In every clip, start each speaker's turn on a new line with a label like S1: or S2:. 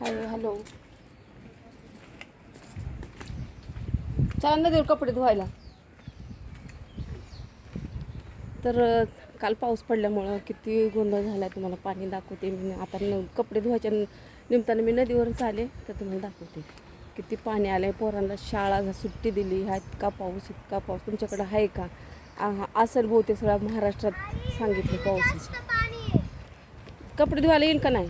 S1: Hello hello. चला नदीवर कपडे धुवायला. तर काल पाऊस पडल्यामुळं किती गोंधळ झाला आहे तुम्हाला पाणी दाखवते. मी आता न कपडे धुवायच्या न- निमित्तानं मी नदीवरच आले तर तुम्हाला दाखवते. किती पाणी आलं आहे पोरांना शाळा सुट्टी दिली. हा इतका पाऊस इतका पाऊस. तुमच्याकडं आहे का? आ- असेल बहुतेक सगळ्या महाराष्ट्रात सांगितलं पाऊस. कपडे धुवायला येईल का नाही?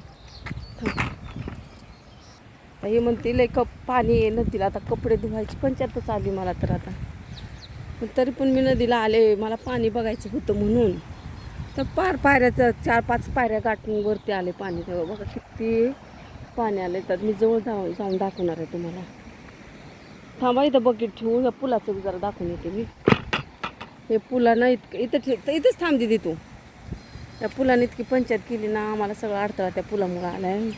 S1: हे म्हणते लय कप पाणी आहे नदीला आता कपडे धुवायची पंचायतच आली मला तर आता. पण तरी पण मी नदीला आले मला पाणी बघायचं होतं म्हणून. तर पार पायऱ्याचं चार पाच पायऱ्या गाठून वरती आले पाणी. तेव्हा बघा किती पाणी आले तर मी जवळ जाऊन जाऊन दाखवणार आहे तुम्हाला. थांबा इथं बकेट ठेवून या पुलाचं जरा दाखवून येते मी. हे पुलानं इतकं इथं ठेव तर इथंच थांब दिदी तू. त्या पुलाने इतकी पंचायत केली ना आम्हाला सगळं अडथळा त्या पुलामुळं आला आहे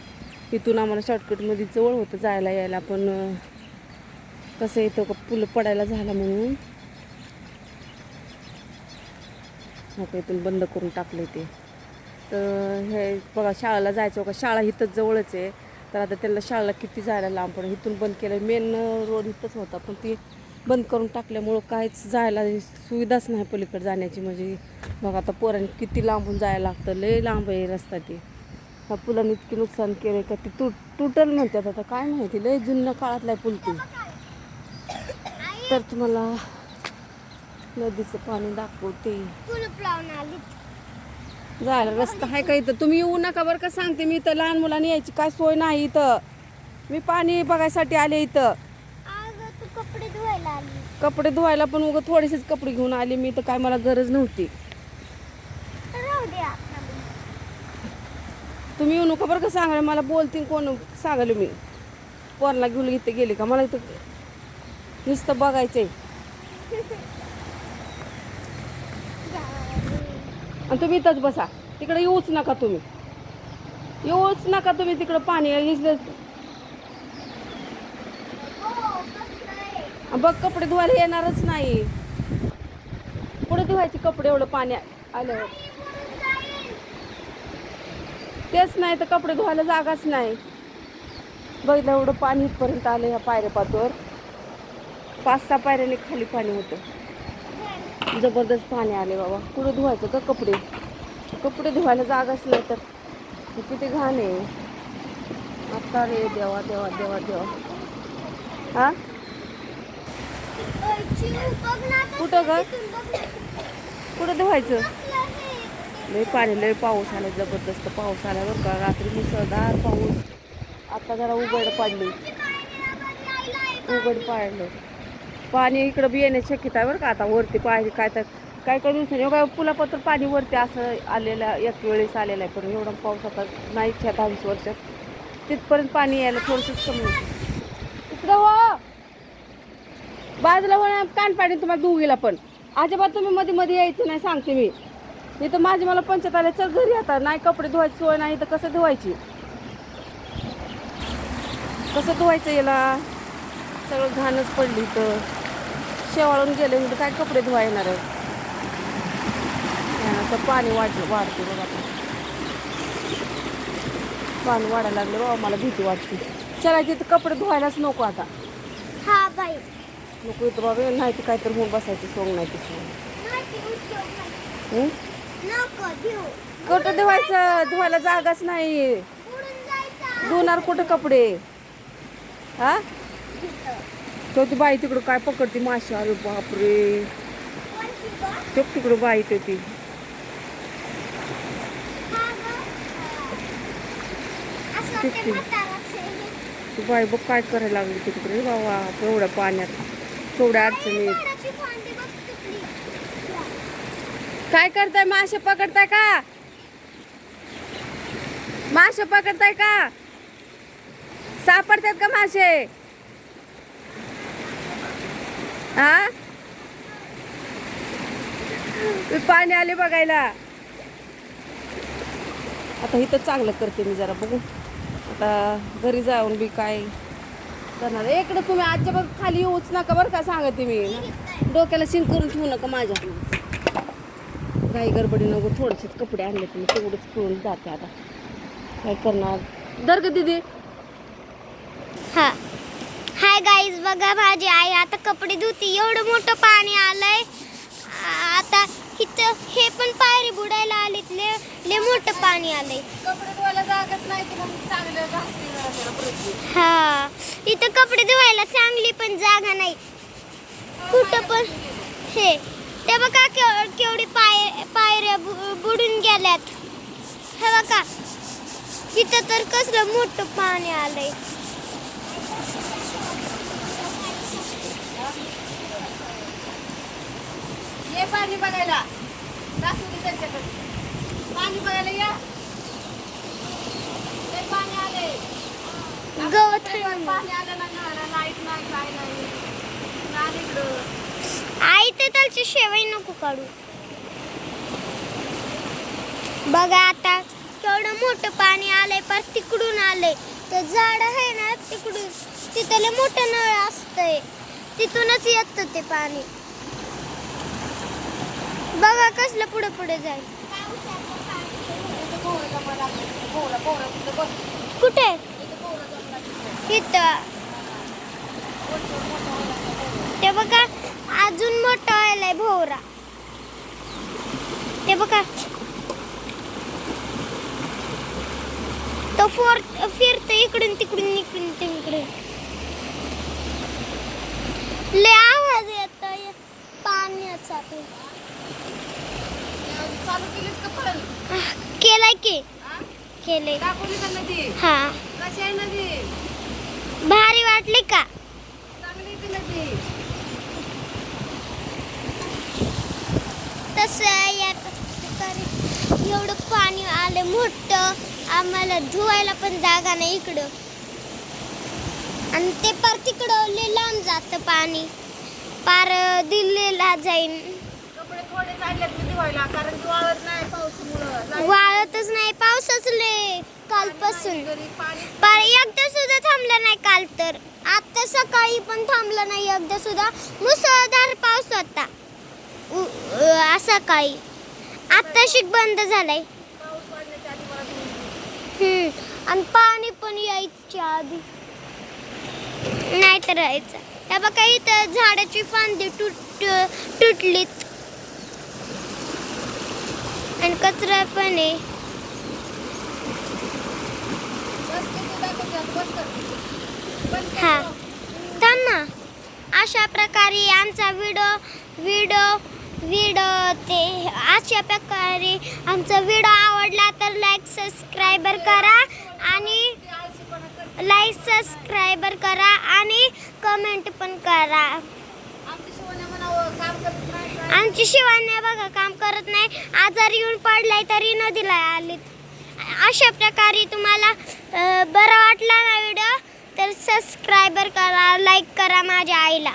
S1: इथून आम्हाला शॉर्टकटमध्ये जवळ होतं जायला यायला पण कसं येतं का पुलं पडायला झाला म्हणून. नको इथून बंद करून टाकले ते. तर हे बघा शाळेला जायचं का शाळा इथंच जवळच आहे. तर आता त्यांना शाळेला किती जायला लांब पडलं? इथून बंद केलं. मेन रोड इथंच होता. पण ती बंद करून टाकल्यामुळं काहीच जायला सुविधाच नाही पलीकडे जाण्याची. म्हणजे बघा आता पोरांनी किती लांबून जायला लागतं. लय लांब आहे रस्ता ते. ह्या पुलाने इतकी नुकसान केलं का? ती तुट तुटल म्हणतात आता. काय माहिती? लय जुन्या काळातला आहे पूल ती. तर तुम्हाला नदीचं पाणी दाखवते. जायला रस्ता आहे का इथं? तुम्ही येऊ नका बरं का सांगते मी इथं. लहान मुलांनी यायची काय सोय नाही इथं. मी पाणी बघायसाठी आले इथं.
S2: कपडे धुवायला
S1: कपडे धुवायला पण उगं थोडेसेच कपडे घेऊन आले मी तर काय मला गरज नव्हती
S2: तर राहू दे आता
S1: तुम्ही येऊ नका बरं का सांगायला. मला बोलतील कोण सांगायला मी. पोरला घेऊन इथे गेले का? मला इथं नुसतं बघायचं आहे आणि तुम्ही इथंच बसा. तिकडे येऊच नका तुम्ही. येऊच नका तुम्ही तिकडं पाणी बघ कपडे धुवायला येणारच नाही. पुढे धुवायचे कपडे एवढं पाणी आल्यावर? तेच नाही तर कपडे धुवायला जागाच नाही. बघितलं एवढं पाणी इथपर्यंत आलं ह्या पायऱ्यापातवर पाच सहा पायऱ्याने खाली पाणी होतं. जबरदस्त पाणी आले बाबा. कुठं धुवायचं का कपडे? कपडे धुवायला जागाच नाही तर. किती घाण आहे. आता रे देवा देवा देवा देवा. हा? कुठं ग? कुठं धुवायचं? लय पाणी लय पाऊस आला जबरदस्त पाऊस आला बरं का. रात्री मुसळधार पाऊस. आता जरा उघड पाडली उघड पाडलं पाणी इकडं बी येण्याची शक्यता आहे बरं का. आता वरती पाहिजे काय तर काय काय दिवसांनी. काय पुलापत्र पाणी वरती असं आलेलं एक वेळेस आलेलं आहे पण एवढा पाऊस आता नाही ह्या दहावीस वर्षात. तिथपर्यंत पाणी यायला थोडंसंच कमी होतं. इकडं हो! बाजूला होण्या कान पाणी तुम्हाला दुगीला पण. अजिबात तुम्ही मध्ये मध्ये यायचं नाही सांगते मी. इथं माझी मला पंचायत आले चल घरी आता. नाही कपडे धुवायची सोय नाही तर कसं धुवायची? कसं धुवायचं याला? सगळं घाणच पडली तर शेवाळून गेले म्हणजे काय कपडे धुवा येणार आहे तर पाणी वाढलं वाढते बघा. पाणी वाढायला लागलं बाबा मला भीती वाटते. चला तिथं कपडे धुवायलाच नको आता.
S2: हा बाई.
S1: नको इथं बाबा नाही तर काहीतरी होऊन बसायची सोंग नाही तिथं.
S2: माहिती
S1: कुठं धुवायचं? धुवायला जागाच नाही. धुणार कुठं कपडे? हा? तो ती बाई तिकडं काय पकडते? मासे अरे बापरे. तो तिकडं बाई ते ती. बाई बघ काय करायला लागली तिकडे. बाबा एवढ्या पाण्यात. तेवढ्या अडचणी
S2: झाडाची फांदी बघ तुटली.
S1: काय करताय? मासे पकडताय का? मासे पकडताय का? सापडतात का मासे? हा पाणी आले बघायला. आता इथं चांगलं करते मी जरा बघू. आता घरी जाऊन बी काय करणार. इकडे तुम्ही आजच्या बघ खाली येऊच नका बरं का सांगते मी. डोक्याला शिंक करून ठेवू नका माझ्या काही गडबडी नको थोडेसेच कपडे आणले तुम्ही तेवढंच करून जाते आता. काय करणार? दर ग दीदी.
S2: हा. हाय गाईज बघा माझी आई आता कपडे धुती एवढं मोठं पाणी आलंय. आता इथं हे पण पायरी बुडायला आलीत ले ले मोठं पाणी आलंय.
S1: कपडे धुवायला जागाच नाही की मग चांगलं घासते जरा जरा परत.
S2: हा. इथं कपडे धुवायला चांगली पण जागा नाही. कुठं पण हे. ते बघा केव- केवढी पाय पायऱ्या बुडून गेल्यात. हे बघा. इथं तर कसलं मोठं पाणी आलंय.
S1: ये पाणी बघायला. पाणी बघायला या. पाणी आले
S2: गवत.
S1: पाणी आलं ना लाइट नाही काय नाही. इकडं.
S2: आई तर त्याची शेवई नको काढू. बघा आता केवढं मोठं पाणी आलंय पर तिकडून आलंय. ते झाड आहे ना तिकडून तिथले मोठं नळ असतंय. तिथूनच येतं ते पाणी. बघा कसलं पुढे पुढे जाईल. कुठे?
S1: इथं पोहरं जमा लागलं.
S2: इथं ते बघा अजून मोठं व्हायलाय भोवरा. ते बघा. तो फोर फिरतो इकडून तिकडून इकडून तिकडे लय आवाज येतोय. पाण्याचा केलाय की? केलंय.
S1: दाखवली का नदी?
S2: हा. भारी वाटली का?
S1: चांगली आहे
S2: या एवढं पाणी आलं मोठं. आम्हाला धुवायला पण जागा नाही इकडं. आणि ते पार तिकडं लांब जातं पाणी. पार दिल्लीला जाईन. वाळतच नाही पावसाच कालपासून पार एकदा सुद्धा थांबला नाही काल तर. आता सकाळी पण थांबला नाही एकदा सुद्धा. मुसळधार पाऊस होता. उ- अ, सकाळी आता शिक बंद झालाय. आणि पाणी पण यायच्या आधी. नाही तर राहायचं त्या बघा इथं झाडाची फांदी तुट तुटलीत. आणि कचरा पण आहे. हा. थांब ना. अशा प्रकारे आमचा व्हिडिओ व्हिडिओ व्हिडिओ ते अशा प्रकारे आमचा व्हिडिओ आवडला तर लाईक सबस्क्रायबर करा आणि लाईक सबस्क्रायबर करा आणि कमेंट पण करा.
S1: आमची
S2: शिवाने शिवान्या बघा काम करत नाही. आजारी येऊन पडलाय तरी नदीला आलीत. अशा प्रकारे तुम्हाला बरं वाटला ना व्हिडिओ तर सबस्क्रायबर करा लाईक करा माझ्या आईला.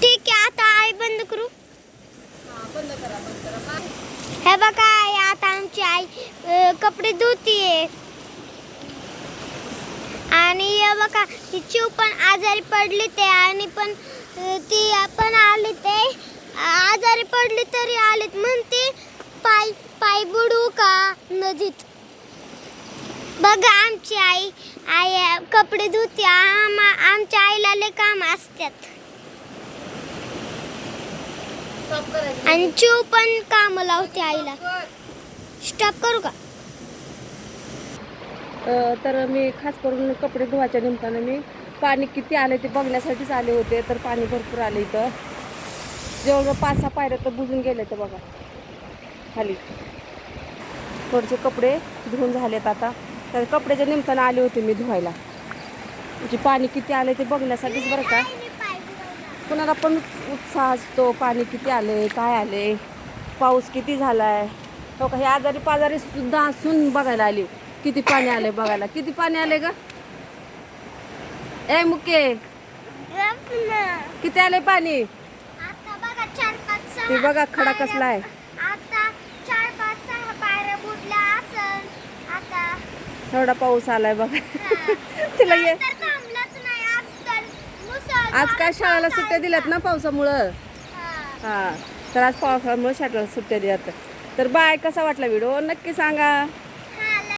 S2: ठीक आहे आता आई बंद करू.
S1: हे
S2: बघा आई आता आमची आई कपडे धुतीये. आणि हे बघा ती चिव पण आजारी पडली ते आणि पण ती पण आली ते. आजारी पडली तरी आलीत. म्हणते पाय पाय बुडू का नदीत? बघा आमची आई आई कपडे धुते. आम- आमच्या आईला लय काम असतात. आणि चिव पण काम लावते आईला. स्टॉप करू का?
S1: तर मी खास करून कपडे धुवायच्या निमित्तानं मी पाणी किती आले ते बघण्यासाठीच आले होते तर पाणी भरपूर आले इथं. जवळजवळ पाच सहा पायऱ्या तर बुजून गेले तर बघा. खाली. थोडेसे कपडे धुवून झालेत आता. तर कपड्याच्या निमित्तानं आले होते मी धुवायला. म्हणजे पाणी किती आले ते बघण्यासाठीच बरं का. कुणाला पण उत्साह असतो पाणी किती आले काय आले पाऊस किती झालाय. हो का हे आजारी पाजारी सुद्धा असून बघायला आली. किती पाणी आले बघायला. किती पाणी आले ग? ए मुके. किती आले पाणी? ते बघा खडा कसला आहे
S2: आता चार पाच सहा पायऱ्या बुडल्या असन
S1: एवढा पाऊस आलाय बघा. तिला ये.
S2: आज
S1: काय शाळेला सुट्ट्या दिल्यात ना पावसामुळं?
S2: हा.
S1: हा. तर आज पावसामुळे शाळेला सुट्ट्या दिल्यात. तर बाय कसा वाटला व्हिडिओ? नक्की सांगा.